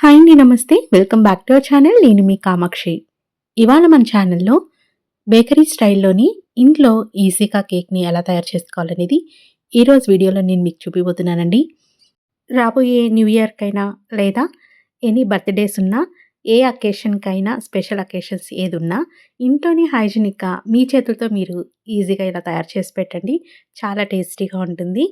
Hi అండి నమస్తే. Welcome back to our channel. నేను మీ కామాక్షి. ఇవాళ మన ఛానల్లో బేకరీ స్టైల్లోని ఇంట్లో ఈజీగా కేక్ని ఎలా తయారు చేసుకోవాలనేది ఈరోజు వీడియోలో నేను మీకు చూపిపోతున్నానండి రాబోయే న్యూ ఇయర్కైనా లేదా ఎనీ బర్త్డేస్ ఉన్నా ఏ అకేషన్కైనా స్పెషల్ అకేషన్స్ ఏది ఉన్నా ఇంట్లోనే హైజీనిక్గా మీ చేతులతో మీరు ఈజీగా ఇలా తయారు చేసి పెట్టండి. చాలా టేస్టీగా ఉంటుంది.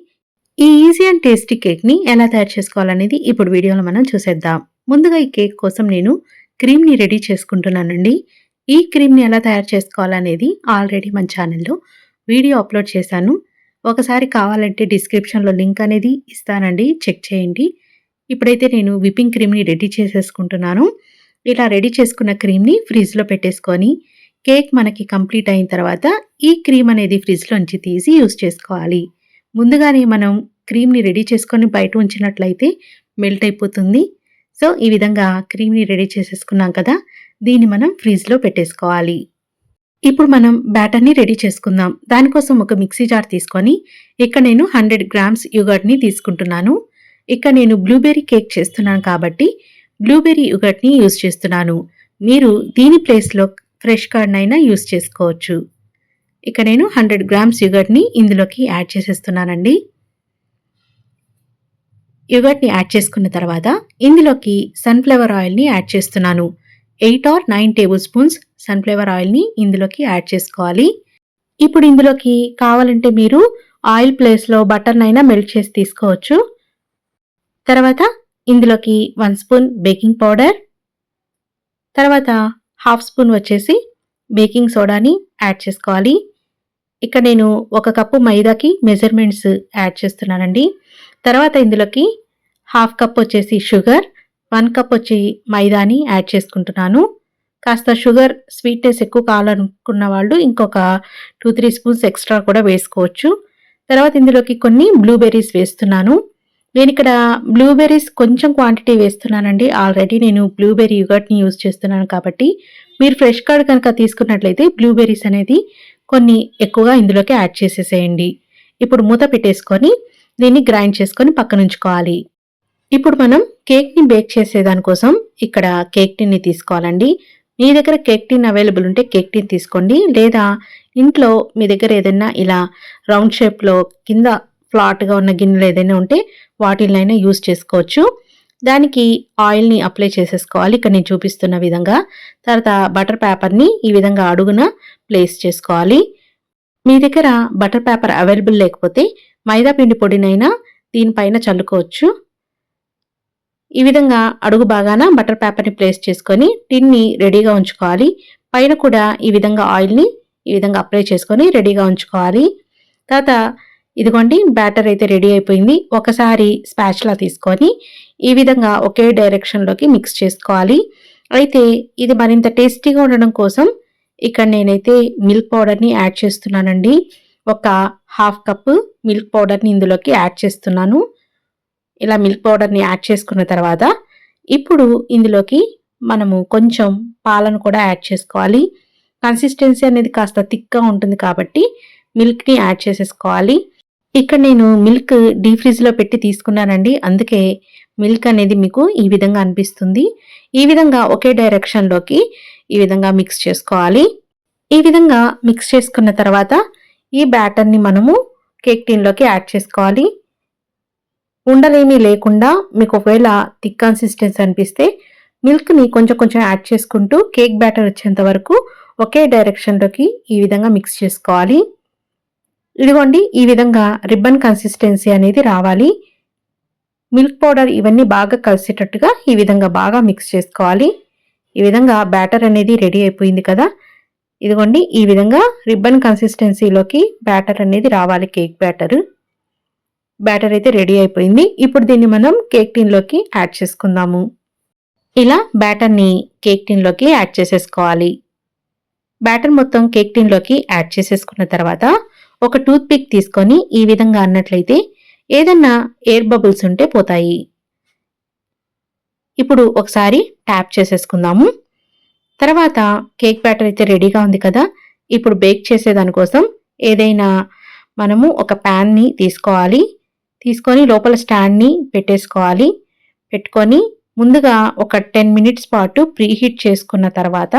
ఈ ఈజీ అండ్ టేస్టీ కేక్ని ఎలా తయారు చేసుకోవాలనేది ఇప్పుడు వీడియోలో మనం చూసేద్దాం. ముందుగా ఈ కేక్ కోసం నేను క్రీమ్ని రెడీ చేసుకుంటున్నానండి. ఈ క్రీమ్ని ఎలా తయారు చేసుకోవాలనేది ఆల్రెడీ మన ఛానల్లో వీడియో అప్లోడ్ చేశాను. ఒకసారి కావాలంటే డిస్క్రిప్షన్లో లింక్ అనేది ఇస్తానండి. చెక్ చేయండి. ఇప్పుడైతే నేను విప్పింగ్ క్రీమ్ని రెడీ చేసేసుకుంటున్నాను. ఇలా రెడీ చేసుకున్న క్రీమ్ని ఫ్రిడ్జ్లో పెట్టేసుకొని కేక్ మనకి కంప్లీట్ అయిన తర్వాత ఈ క్రీమ్ అనేది ఫ్రిడ్జ్లోంచి తీసి యూజ్ చేసుకోవాలి. ముందుగానే మనం క్రీమ్ని రెడీ చేసుకొని బయట ఉంచినట్లయితే మెల్ట్ అయిపోతుంది. సో ఈ విధంగా క్రీమ్ని రెడీ చేసేసుకున్నాం కదా దీన్ని మనం ఫ్రిడ్జ్లో పెట్టేసుకోవాలి. ఇప్పుడు మనం బ్యాటర్ని రెడీ చేసుకుందాం. దానికోసం ఒక మిక్సీ జార్ తీసుకొని ఇక్కడ నేను హండ్రెడ్ గ్రామ్స్ యుగర్ట్ని తీసుకుంటున్నాను. ఇక్కడ నేను బ్లూబెర్రీ కేక్ చేస్తున్నాను కాబట్టి బ్లూబెర్రీ యుగర్ట్ని యూజ్ చేస్తున్నాను. మీరు దీని ప్లేస్లో ఫ్రెష్ కార్డ్నైనా యూజ్ చేసుకోవచ్చు. ఇక నేను హండ్రెడ్ గ్రామ్స్ యుగర్ట్ని ఇందులోకి యాడ్ చేసేస్తున్నానండి. యోగర్ట్ని యాడ్ చేసుకున్న తర్వాత ఇందులోకి సన్ఫ్లవర్ ఆయిల్ని యాడ్ చేస్తున్నాను. Eight or nine tablespoons sunflower ఆయిల్ని ఇందులోకి యాడ్ చేసుకోవాలి. ఇప్పుడు ఇందులోకి కావాలంటే మీరు ఆయిల్ ప్లేస్లో బటర్నైనా మెల్ట్ చేసి తీసుకోవచ్చు. తర్వాత ఇందులోకి వన్ స్పూన్ బేకింగ్ పౌడర్ తర్వాత హాఫ్ స్పూన్ వచ్చేసి బేకింగ్ సోడాని యాడ్ చేసుకోవాలి. ఇక్కడ నేను ఒక కప్పు మైదాకి మెజర్మెంట్స్ యాడ్ చేస్తున్నానండి. తర్వాత ఇందులోకి హాఫ్ కప్ వచ్చేసి షుగర్ వన్ కప్ వచ్చి మైదాని యాడ్ చేసుకుంటున్నాను. కాస్త షుగర్ స్వీట్నెస్ ఎక్కువ కావాలనుకున్న వాళ్ళు ఇంకొక టూ త్రీ స్పూన్స్ ఎక్స్ట్రా కూడా వేసుకోవచ్చు. తర్వాత ఇందులోకి కొన్ని బ్లూబెర్రీస్ వేస్తున్నాను. నేను ఇక్కడ బ్లూబెర్రీస్ కొంచెం క్వాంటిటీ వేస్తున్నానండి. ఆల్రెడీ నేను బ్లూబెర్రీ యుగర్ట్ని యూజ్ చేస్తున్నాను కాబట్టి. మీరు ఫ్రెష్ కార్డ్ కనుక తీసుకున్నట్లయితే బ్లూబెర్రీస్ అనేది కొన్ని ఎక్కువగా ఇందులోకి యాడ్ చేసేసేయండి. ఇప్పుడు మూత పెట్టేసుకొని దీన్ని గ్రైండ్ చేసుకొని పక్కనుంచుకోవాలి. ఇప్పుడు మనం కేక్ని బేక్ చేసేదానికోసం ఇక్కడ కేక్ టిన్ని తీసుకోవాలండి. మీ దగ్గర కేక్ టిన్ అవైలబుల్ ఉంటే కేక్ టిన్ తీసుకోండి. లేదా ఇంట్లో మీ దగ్గర ఏదైనా ఇలా రౌండ్ షేప్లో కింద ఫ్లాట్గా ఉన్న గిన్నెలు ఏదైనా ఉంటే వాటినైనా యూస్ చేసుకోవచ్చు. దానికి ఆయిల్ని అప్లై చేసేసుకోవాలి. ఇక్కడ నేను చూపిస్తున్న విధంగా. తర్వాత బటర్ పేపర్ని ఈ విధంగా అడుగున ప్లేస్ చేసుకోవాలి. మీ దగ్గర బటర్ పేపర్ అవైలబుల్ లేకపోతే మైదా పిండి పొడినైనా దీనిపైన చల్లుకోవచ్చు. ఈ విధంగా అడుగు బాగాన బటర్ పేపర్ని ప్లేస్ చేసుకొని టిన్ని రెడీగా ఉంచుకోవాలి. పైన కూడా ఈ విధంగా ఆయిల్ని ఈ విధంగా అప్లై చేసుకొని రెడీగా ఉంచుకోవాలి. తర్వాత ఇదిగోండి బ్యాటర్ అయితే రెడీ అయిపోయింది. ఒకసారి స్పాచ్లా తీసుకొని ఈ విధంగా ఒకే డైరెక్షన్లోకి మిక్స్ చేసుకోవాలి. అయితే ఇది మరింత టేస్టీగా ఉండడం కోసం ఇక్కడ నేనైతే మిల్క్ పౌడర్ని యాడ్ చేస్తున్నానండి. ఒక హాఫ్ కప్ మిల్క్ పౌడర్ని ఇందులోకి యాడ్ చేస్తున్నాను. ఇలా మిల్క్ పౌడర్ని యాడ్ చేసుకున్న తర్వాత ఇప్పుడు ఇందులోకి మనము కొంచెం పాలను కూడా యాడ్ చేసుకోవాలి. కన్సిస్టెన్సీ అనేది కాస్త థిక్గా ఉంటుంది కాబట్టి మిల్క్ని యాడ్ చేసేసుకోవాలి. ఇక్కడ నేను మిల్క్ డీ ఫ్రిడ్జ్లో పెట్టి తీసుకున్నానండి. అందుకే మిల్క్ అనేది మీకు ఈ విధంగా అనిపిస్తుంది. ఈ విధంగా ఒకే డైరెక్షన్లోకి ఈ విధంగా మిక్స్ చేసుకోవాలి. ఈ విధంగా మిక్స్ చేసుకున్న తర్వాత ఈ బ్యాటర్ని మనము కేక్ టీన్లోకి యాడ్ చేసుకోవాలి. ఉండలేమీ లేకుండా మీకు ఒకవేళ థిక్ కన్సిస్టెన్సీ అనిపిస్తే మిల్క్ని కొంచెం కొంచెం యాడ్ చేసుకుంటూ కేక్ బ్యాటర్ వచ్చేంత వరకు ఒకే డైరెక్షన్లోకి ఈ విధంగా మిక్స్ చేసుకోవాలి. ఇదిగోండి ఈ విధంగా రిబ్బన్ కన్సిస్టెన్సీ అనేది రావాలి. మిల్క్ పౌడర్ ఇవన్నీ బాగా కలిసేటట్టుగా ఈ విధంగా బాగా మిక్స్ చేసుకోవాలి. ఈ విధంగా బ్యాటర్ అనేది రెడీ అయిపోయింది కదా? ఇదిగోండి ఈ విధంగా రిబ్బన్ కన్సిస్టెన్సీలోకి బ్యాటర్ అనేది రావాలి కేక్ బ్యాటర్. బ్యాటర్ అయితే రెడీ అయిపోయింది. ఇప్పుడు దీన్ని మనం కేక్ టిన్లోకి యాడ్ చేసుకుందాము. ఇలా బ్యాటర్ని కేక్ టిన్లోకి యాడ్ చేసేసుకోవాలి. బ్యాటర్ మొత్తం కేక్ టిన్లోకి యాడ్ చేసేసుకున్న తర్వాత ఒక టూత్ పిక్ తీసుకొని ఈ విధంగా అన్నట్లయితే ఏదన్నా ఎయిర్ బబుల్స్ ఉంటే పోతాయి. ఇప్పుడు ఒకసారి ట్యాప్ చేసేసుకుందాము. తర్వాత కేక్ బ్యాటర్ అయితే రెడీగా ఉంది కదా ఇప్పుడు బేక్ చేసేదానికోసం ఏదైనా మనము ఒక ప్యాన్ని తీసుకోవాలి. తీసుకొని లోపల స్టాండ్ని పెట్టేసుకోవాలి. పెట్టుకొని ముందుగా ఒక టెన్ మినిట్స్ పాటు ప్రీహీట్ చేసుకున్న తర్వాత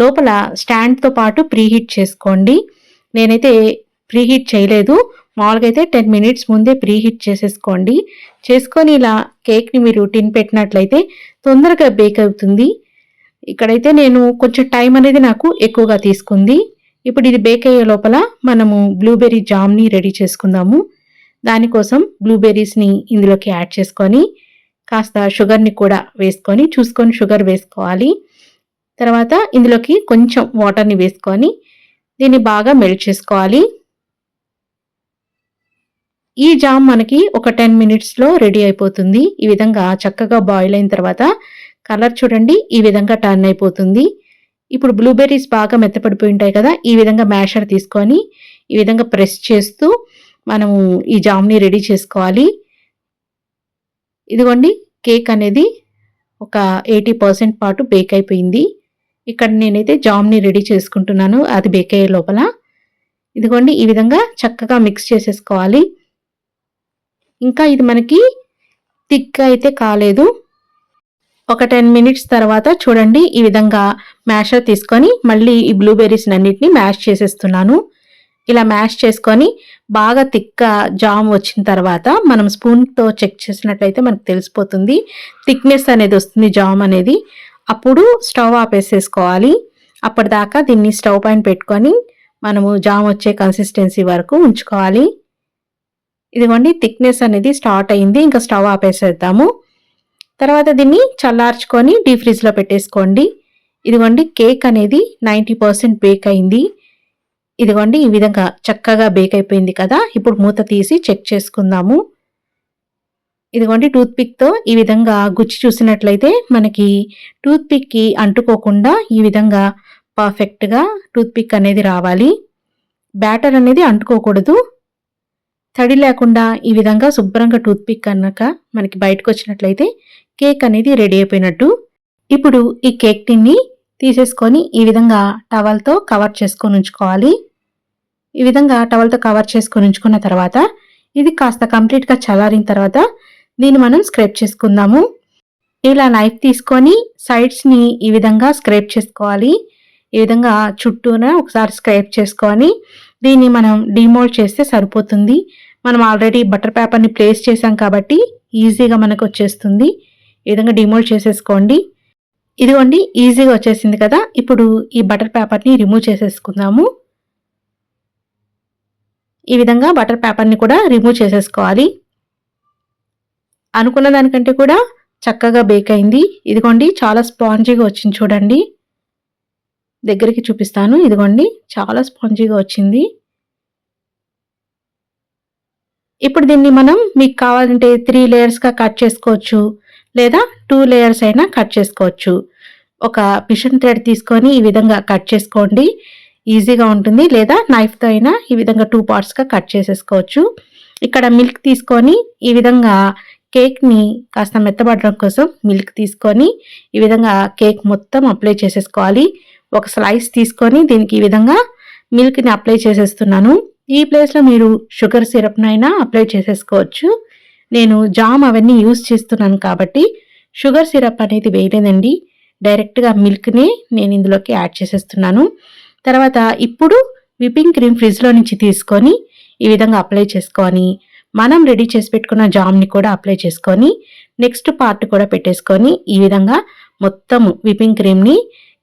లోపల స్టాండ్తో పాటు ప్రీహీట్ చేసుకోండి. నేనైతే ప్రీహీట్ చేయలేదు. మామూలుగా అయితే టెన్ మినిట్స్ ముందే ప్రీహీట్ చేసేసుకోండి. చేసుకొని ఇలా కేక్ని మీరు టిన్ పెట్టినట్లయితే తొందరగా బేక్ అవుతుంది. ఇక్కడైతే నేను కొంచెం టైం అనేది నాకు ఎక్కువగా తీసుకుంది. ఇప్పుడు ఇది బేక్ అయ్యే లోపల మనము బ్లూబెర్రీ జామ్ని రెడీ చేసుకుందాము. దానికోసం బ్లూబెర్రీస్ని ఇందులోకి యాడ్ చేసుకొని కాస్త షుగర్ని కూడా వేసుకొని చూసుకొని షుగర్ వేసుకోవాలి. తర్వాత ఇందులోకి కొంచెం వాటర్ని వేసుకొని దీన్ని బాగా మెల్ట్ చేసుకోవాలి. ఈ జామ్ మనకి ఒక టెన్ మినిట్స్లో రెడీ అయిపోతుంది. ఈ విధంగా చక్కగా బాయిల్ అయిన తర్వాత కలర్ చూడండి ఈ విధంగా టర్న్ అయిపోతుంది. ఇప్పుడు బ్లూబెర్రీస్ బాగా మెత్తపడిపోయి ఉంటాయి కదా ఈ విధంగా మ్యాషర్ తీసుకొని ఈ విధంగా ప్రెస్ చేస్తూ మనము ఈ జామ్ని రెడీ చేసుకోవాలి. ఇదిగోండి కేక్ అనేది ఒక ఎయిటీ పర్సెంట్ పాటు బేక్ అయిపోయింది. ఇక్కడ నేనైతే జామ్ని రెడీ చేసుకుంటున్నాను అది బేక్ అయ్యే లోపల. ఇదిగోండి ఈ విధంగా చక్కగా మిక్స్ చేసేసుకోవాలి. ఇంకా ఇది మనకి థిక్ అయితే కాలేదు. ఒక టెన్ మినిట్స్ తర్వాత చూడండి ఈ విధంగా మ్యాషర్ తీసుకొని మళ్ళీ ఈ బ్లూబెర్రీస్ అన్నిటిని మ్యాష్ చేసేస్తున్నాను. ఇలా మ్యాష్ చేసుకొని బాగా తిక్క జామ్ వచ్చిన తర్వాత మనం స్పూన్తో చెక్ చేసినట్లయితే మనకు తెలిసిపోతుంది. థిక్నెస్ అనేది వస్తుంది జామ్ అనేది. అప్పుడు స్టవ్ ఆపేసేసుకోవాలి. అప్పటిదాకా దీన్ని స్టవ్ పైన పెట్టుకొని మనము జామ్ వచ్చే కన్సిస్టెన్సీ వరకు ఉంచుకోవాలి. ఇదిగోండి థిక్నెస్ అనేది స్టార్ట్ అయింది. ఇంకా స్టవ్ ఆపేసేద్దాము. తర్వాత దీన్ని చల్లార్చుకొని డీప్ ఫ్రిడ్జ్లో పెట్టేసుకోండి. ఇదిగోండి కేక్ అనేది నైంటీ పర్సెంట్ బేక్ అయింది. ఇదిగోండి ఈ విధంగా చక్కగా బేక్ అయిపోయింది కదా ఇప్పుడు మూత తీసి చెక్ చేసుకుందాము. ఇదిగోండి టూత్పిక్తో ఈ విధంగా గుచ్చి చూసినట్లయితే మనకి టూత్పిక్కి అంటుకోకుండా ఈ విధంగా పర్ఫెక్ట్గా టూత్పిక్ అనేది రావాలి. బ్యాటర్ అనేది అంటుకోకూడదు. తడి లేకుండా ఈ విధంగా శుభ్రంగా టూత్పిక్ అన్నాక మనకి బయటకు వచ్చినట్లయితే కేక్ అనేది రెడీ అయిపోయినట్టు. ఇప్పుడు ఈ కేక్ టిన్ని తీసేసుకొని ఈ విధంగా టవల్తో కవర్ చేసుకొని ఉంచుకోవాలి. ఈ విధంగా టవల్తో కవర్ చేసుకొని ఉంచుకున్న తర్వాత ఇది కాస్త కంప్లీట్గా చల్లారిన తర్వాత దీన్ని మనం స్క్రేప్ చేసుకుందాము. ఇలా నైఫ్ తీసుకొని సైడ్స్ని ఈ విధంగా స్క్రేప్ చేసుకోవాలి. ఈ విధంగా చుట్టూన ఒకసారి స్క్రేప్ చేసుకొని దీన్ని మనం డిమోల్డ్ చేస్తే సరిపోతుంది. మనం ఆల్రెడీ బటర్ పేపర్ని ప్లేస్ చేసాం కాబట్టి ఈజీగా మనకు వచ్చేస్తుంది. ఈ విధంగా డిమోల్డ్ చేసేసుకోండి. ఇదిగోండి ఈజీగా వచ్చేసింది కదా. ఇప్పుడు ఈ బటర్ పేపర్ని రిమూవ్ చేసేసుకుందాము. ఈ విధంగా బటర్ పేపర్ని కూడా రిమూవ్ చేసేసుకోవాలి. అనుకున్న దానికంటే కూడా చక్కగా బేక్ అయింది. ఇదిగోండి చాలా స్పాంజీగా వచ్చింది చూడండి. దగ్గరికి చూపిస్తాను. ఇదిగోండి చాలా స్పాంజీగా వచ్చింది. ఇప్పుడు దీన్ని మనం మీకు కావాలంటే త్రీ లేయర్స్గా కట్ చేసుకోవచ్చు. లేదా టూ లేయర్స్ అయినా కట్ చేసుకోవచ్చు. ఒక మిషన్ థ్రెడ్ తీసుకొని ఈ విధంగా కట్ చేసుకోండి. ఈజీగా ఉంటుంది. లేదా నైఫ్తో అయినా ఈ విధంగా టూ పార్ట్స్గా కట్ చేసేసుకోవచ్చు. ఇక్కడ మిల్క్ తీసుకొని ఈ విధంగా కేక్ని కాస్త మెత్తబడడం కోసం మిల్క్ తీసుకొని ఈ విధంగా కేక్ మొత్తం అప్లై చేసేసుకోవాలి. ఒక స్లైస్ తీసుకొని దీనికి ఈ విధంగా మిల్క్ని అప్లై చేసేస్తున్నాను. ఈ ప్లేస్లో మీరు షుగర్ సిరప్నైనా అప్లై చేసేసుకోవచ్చు. నేను జామ్ అవన్నీ యూస్ చేస్తున్నాను కాబట్టి షుగర్ సిరప్ అనేది వేయలేదండి. డైరెక్ట్గా మిల్క్ని నేను ఇందులోకి యాడ్ చేసేస్తున్నాను. తర్వాత ఇప్పుడు విపింగ్ క్రీమ్ ఫ్రిడ్జ్లో నుంచి తీసుకొని ఈ విధంగా అప్లై చేసుకొని మనం రెడీ చేసి పెట్టుకున్న జామ్ని కూడా అప్లై చేసుకొని నెక్స్ట్ పార్ట్ కూడా పెట్టేసుకొని ఈ విధంగా మొత్తం విపింగ్ క్రీమ్ని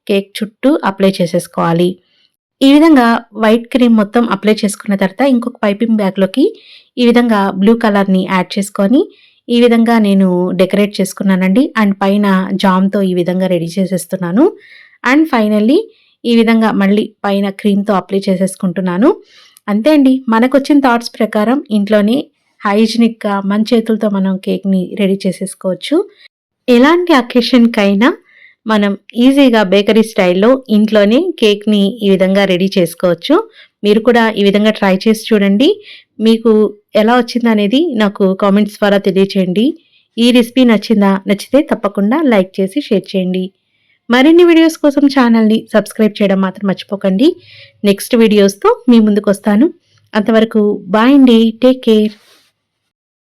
కేక్ చుట్టూ అప్లై చేసేసుకోవాలి. ఈ విధంగా వైట్ క్రీమ్ మొత్తం అప్లై చేసుకున్న తర్వాత ఇంకొక పైపింగ్ బ్యాగ్లోకి ఈ విధంగా బ్లూ కలర్ని యాడ్ చేసుకొని ఈ విధంగా నేను డెకరేట్ చేసుకున్నానండి. అండ్ పైన జామ్తో ఈ విధంగా రెడీ చేసేస్తున్నాను. అండ్ ఫైనల్లీ ఈ విధంగా మళ్ళీ పైన క్రీమ్తో అప్లై చేసేసుకుంటున్నాను. అంతే అండి మనకు వచ్చిన థాట్స్ ప్రకారం ఇంట్లోనే హైజీనిక్గా మన చేతులతో మనం కేక్ని రెడీ చేసేసుకోవచ్చు. ఎలాంటి అకేషన్కైనా మనం ఈజీగా బేకరీ స్టైల్లో ఇంట్లోనే కేక్ని ఈ విధంగా రెడీ చేసుకోవచ్చు. మీరు కూడా ఈ విధంగా ట్రై చేసి చూడండి. మీకు ఎలా వచ్చిందనేది నాకు కామెంట్స్ ద్వారా తెలియచేయండి. ఈ రెసిపీ నచ్చిందా? నచ్చితే తప్పకుండా లైక్ చేసి షేర్ చేయండి. మరిన్ని వీడియోస్ కోసం ఛానల్ని సబ్స్క్రైబ్ చేయడం మాత్రం మర్చిపోకండి. నెక్స్ట్ వీడియోస్తో మీ ముందుకు వస్తాను. అంతవరకు బాయ్ అండి. Take care